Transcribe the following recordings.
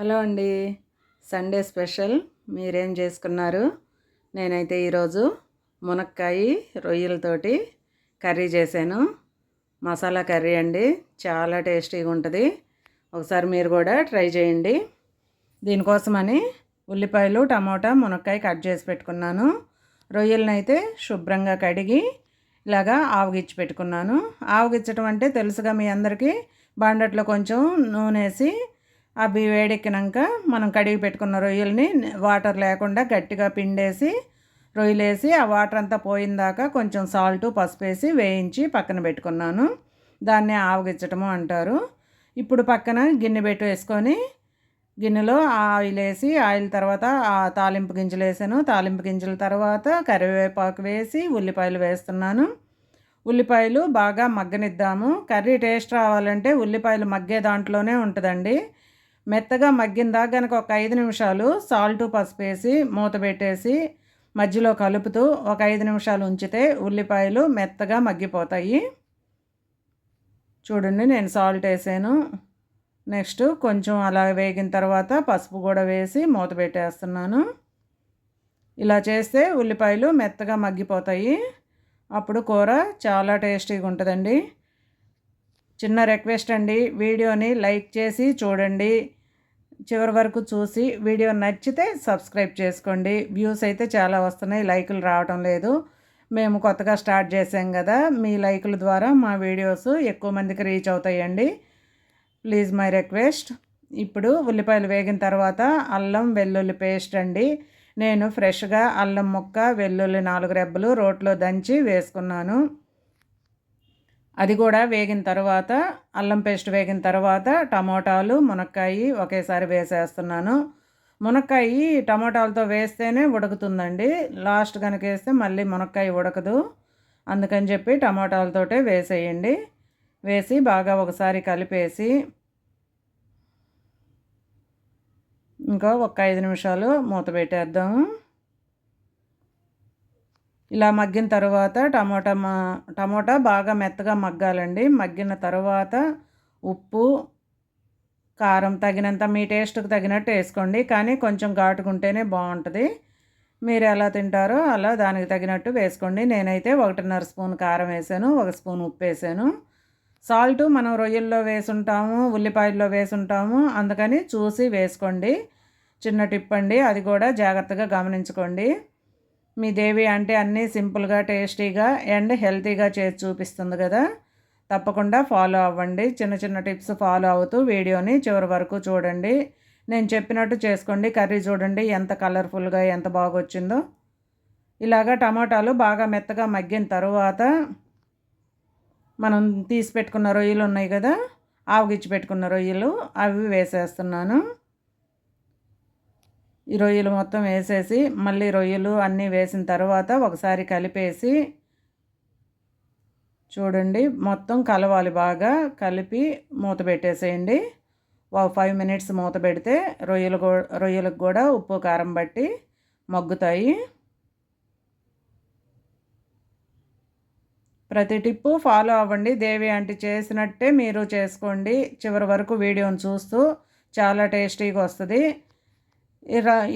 Hello అండి. Sunday special. మీరేం చేసుకున్నారు? నేనైతే ఈరోజు మునక్కాయ రొయ్యలతోటి కర్రీ చేశాను. మసాలా కర్రీ అండి. చాలా టేస్టీగా ఉంటుంది. ఒకసారి మీరు కూడా ట్రై చేయండి. దీనికోసమని ఉల్లిపాయలు టమోటా మునక్కాయ కట్ చేసి పెట్టుకున్నాను. రొయ్యలనైతే అయితే శుభ్రంగా కడిగి ఇలాగా ఆవగిచ్చి పెట్టుకున్నాను. ఆవుగిచ్చటం అంటే తెలుసుగా మీ అందరికీ బాండట్లో కొంచెం నూనె వేసి అవి వేడెక్కినాక మనం కడిగి పెట్టుకున్న రొయ్యల్ని వాటర్ లేకుండా గట్టిగా పిండేసి రొయ్యలేసి ఆ వాటర్ అంతా పోయిందాక కొంచెం సాల్ట్ పసుపు వేసి వేయించి పక్కన పెట్టుకున్నాను. దాన్ని ఆవగించటము అంటారు. ఇప్పుడు పక్కన గిన్నె పెట్టి వేసుకొని గిన్నెలో ఆయిల్ వేసి ఆయిల్ తర్వాత ఆ తాలింపు గింజలు వేసాను. తాలింపు గింజల తర్వాత కరివేపాకు వేసి ఉల్లిపాయలు వేస్తున్నాను. ఉల్లిపాయలు బాగా మగ్గనిద్దాము. కర్రీ టేస్ట్ రావాలంటే ఉల్లిపాయలు మగ్గే దాంట్లోనే ఉంటుందండి. మెత్తగా మగ్గిందా కనుక ఒక ఐదు నిమిషాలు సాల్ట్ పసుపు వేసి మూత పెట్టేసి మధ్యలో కలుపుతూ ఒక ఐదు నిమిషాలు ఉంచితే ఉల్లిపాయలు మెత్తగా మగ్గిపోతాయి. చూడండి నేను సాల్ట్ వేసాను. నెక్స్ట్ కొంచెం అలా వేగిన తర్వాత పసుపు కూడా వేసి మూత పెట్టేస్తున్నాను. ఇలా చేస్తే ఉల్లిపాయలు మెత్తగా మగ్గిపోతాయి. అప్పుడు కూర చాలా టేస్టీగా ఉంటుందండి. చిన్న రిక్వెస్ట్ అండి వీడియోని లైక్ చేసి చూడండి. చివరి వరకు చూసి వీడియో నచ్చితే సబ్స్క్రైబ్ చేసుకోండి. వ్యూస్ అయితే చాలా వస్తున్నాయి. లైకులు రావడం లేదు. మేము కొత్తగా స్టార్ట్ చేసాం కదా. మీ లైకుల ద్వారా మా వీడియోస్ ఎక్కువ మందికి రీచ్ అవుతాయండి. Please my request. ఇప్పుడు ఉల్లిపాయలు వేగిన తర్వాత అల్లం వెల్లుల్లి పేస్ట్ అండి. నేను ఫ్రెష్గా అల్లం ముక్క వెల్లుల్లి నాలుగు రెబ్బలు రోట్లో దంచి వేసుకున్నాను. అది కూడా వేగిన తర్వాత అల్లం పేస్ట్ వేగిన తర్వాత టమోటాలు మునక్కాయ ఒకేసారి వేసేస్తున్నాను. మునక్కాయి టమోటాలతో వేస్తేనే ఉడుకుతుందండి. లాస్ట్ కనుక వేస్తే మళ్ళీ మునక్కాయ ఉడకదు. అందుకని చెప్పి టమోటాలతోటే వేసేయండి. వేసి బాగా ఒకసారి కలిపేసి ఇంకా ఒక ఐదు నిమిషాలు మూత పెట్టేద్దాము ఇలా మగ్గిన తర్వాత టమోటా మా టమోటా బాగా మెత్తగా మగ్గాలండి. మగ్గిన తర్వాత ఉప్పు కారం తగినంత మీ టేస్ట్కి తగినట్టు వేసుకోండి. కానీ కొంచెం ఘాటుకుంటేనే బాగుంటుంది. మీరు ఎలా తింటారో అలా దానికి తగినట్టు వేసుకోండి. నేనైతే ఒకటిన్నర స్పూన్ కారం వేసాను ఒక స్పూన్ ఉప్పు వేసాను. సాల్ట్ మనం రొయ్యల్లో వేసుంటాము ఉల్లిపాయల్లో వేసుంటాము అందుకని చూసి వేసుకోండి. చిన్న టిప్ అండి అది కూడా జాగ్రత్తగా గమనించుకోండి. మీ దేవి అంటే అన్నీ సింపుల్గా టేస్టీగా అండ్ హెల్తీగా చేసి చూపిస్తుంది కదా. తప్పకుండా ఫాలో అవ్వండి. చిన్న చిన్న టిప్స్ ఫాలో అవుతూ వీడియోని చివరి వరకు చూడండి. నేను చెప్పినట్టు చేసుకోండి. కర్రీ చూడండి ఎంత కలర్ఫుల్గా ఎంత బాగా వచ్చిందో ఇలాగా టమాటాలు బాగా మెత్తగా మగ్గిన తర్వాత మనం తీసి పెట్టుకున్న రొయ్యలు ఉన్నాయి కదా ఆవుగిచ్చి పెట్టుకున్న రొయ్యలు అవి వేసేస్తున్నాను. ఈ రొయ్యలు మొత్తం వేసేసి మళ్ళీ రొయ్యలు అన్నీ వేసిన తర్వాత ఒకసారి కలిపేసి చూడండి మొత్తం కలవాలి బాగా. కలిపి మూత పెట్టేసేయండి. ఒక ఫైవ్ మినిట్స్ మూత పెడితే రొయ్యలు రొయ్యలకు కూడా ఉప్పు కారం బట్టి మగ్గుతాయి. ప్రతి టిప్పు ఫాలో అవ్వండి. దేవి అంటే చేసినట్టే మీరు చేసుకోండి. చివరి వరకు వీడియోని చూస్తూ చాలా టేస్టీగా వస్తుంది.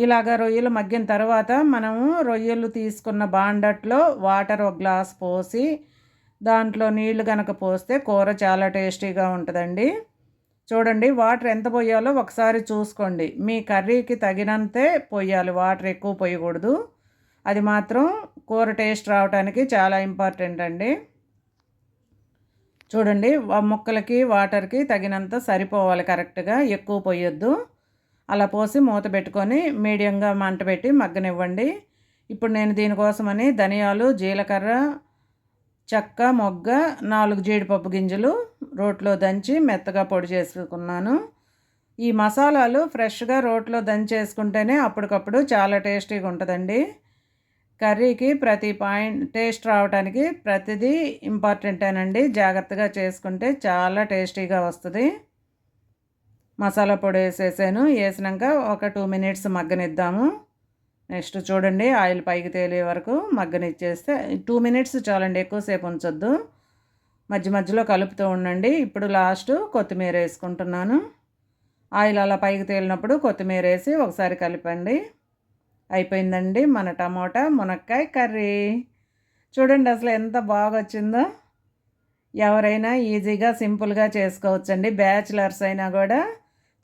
ఇలాగ రొయ్యలు మగ్గిన తర్వాత మనము రొయ్యలు తీసుకున్న బాండట్లో వాటర్ ఒక గ్లాస్ పోసి దాంట్లో నీళ్ళు కనుక పోస్తే కూర చాలా టేస్టీగా ఉంటుందండి. చూడండి వాటర్ ఎంత పోయాలో ఒకసారి చూసుకోండి. మీ కర్రీకి తగినంతే పోయాలి వాటర్ ఎక్కువ పోయకూడదు. అది మాత్రం కూర టేస్ట్ రావడానికి చాలా ఇంపార్టెంట్ అండి. చూడండి ముక్కలకి వాటర్కి తగినంత సరిపోవాలి కరెక్ట్గా ఎక్కువ పోయొద్దు. అలా పోసి మూత పెట్టుకొని మీడియంగా మంట పెట్టి మగ్గనివ్వండి. ఇప్పుడు నేను దీనికోసమని ధనియాలు జీలకర్ర చెక్క మొగ్గ నాలుగు జీడిపప్పు గింజలు రోట్లో దంచి మెత్తగా పొడి చేసుకున్నాను. ఈ మసాలాలు ఫ్రెష్గా రోట్లో దంచేసుకుంటేనే అప్పటికప్పుడు చాలా టేస్టీగా ఉంటుందండి. కర్రీకి ప్రతి పాయింట్ టేస్ట్ రావడానికి ప్రతిదీ ఇంపార్టెంటేనండి. జాగ్రత్తగా చేసుకుంటే చాలా టేస్టీగా వస్తుంది. మసాలా పొడి వేసేసాను. వేసినాక ఒక టూ మినిట్స్ మగ్గనిద్దాము. నెక్స్ట్ చూడండి ఆయిల్ పైకి తేలే వరకు మగ్గనిచ్చేస్తే టూ మినిట్స్ చాలండి ఎక్కువసేపు ఉంచొద్దు. మధ్య మధ్యలో కలుపుతూ ఉండండి. ఇప్పుడు లాస్ట్ కొత్తిమీర వేసుకుంటున్నాను. ఆయిల్ అలా పైకి తేలినప్పుడు కొత్తిమీర వేసి ఒకసారి కలిపండి. అయిపోయిందండి మన టమోటా మునక్కాయ కర్రీ. చూడండి అసలు ఎంత బాగా వచ్చిందో ఎవరైనా ఈజీగా సింపుల్గా చేసుకోవచ్చండి. బ్యాచిలర్స్ అయినా కూడా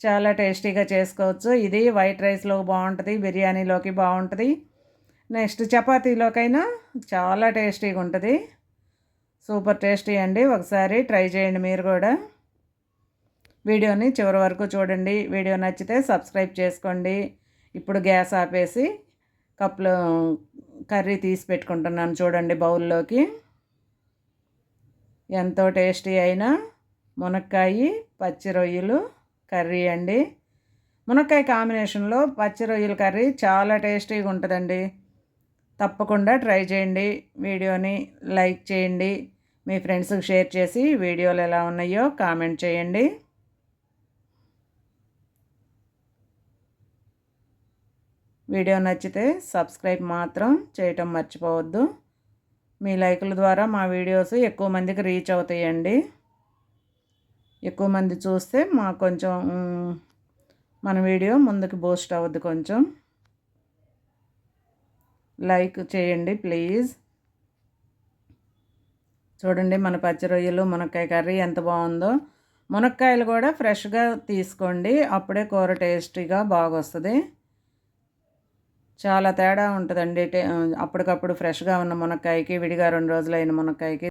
చాలా టేస్టీగా చేసుకోవచ్చు. ఇది వైట్ రైస్లో బాగుంటుంది బిర్యానీలోకి బాగుంటుంది. నెక్స్ట్ చపాతీలోకైనా చాలా టేస్టీగా ఉంటుంది. సూపర్ టేస్టీ అండి. ఒకసారి ట్రై చేయండి మీరు కూడా. వీడియోని చివరి వరకు చూడండి. వీడియో నచ్చితే సబ్స్క్రైబ్ చేసుకోండి. ఇప్పుడు గ్యాస్ ఆపేసి కప్లో కర్రీ తీసి పెట్టుకుంటున్నాను చూడండి బౌల్లోకి. ఎంతో టేస్టీ అయిన మునక్కాయి పచ్చి రొయ్యలు కర్రీ అండి. మునక్కాయ కాంబినేషన్లో పచ్చి రొయ్యల కర్రీ చాలా టేస్టీగా ఉంటుందండి. తప్పకుండా ట్రై చేయండి. వీడియోని లైక్ చేయండి. మీ ఫ్రెండ్స్కి షేర్ చేసి వీడియోలు ఎలా ఉన్నాయో కామెంట్ చేయండి. వీడియో నచ్చితే సబ్స్క్రైబ్ మాత్రం చేయటం మర్చిపోవద్దు. మీ లైకుల ద్వారా మా వీడియోస్ ఎక్కువ మందికి రీచ్ అవుతాయండి. ఎక్కువ మంది చూస్తే మాకు కొంచెం మన వీడియో ముందుకు బూస్ట్ అవ్వద్దు కొంచెం. లైక్ చేయండి ప్లీజ్ చూడండి మన పచ్చి రొయ్యలు మునక్కాయ కర్రీ ఎంత బాగుందో. మునక్కాయలు కూడా ఫ్రెష్గా తీసుకోండి అప్పుడే కూర టేస్టీగా బాగొస్తుంది. చాలా తేడా ఉంటుందండి అప్పటికప్పుడు ఫ్రెష్గా ఉన్న మునక్కాయకి విడిగా రెండు రోజులైన మునక్కాయకి.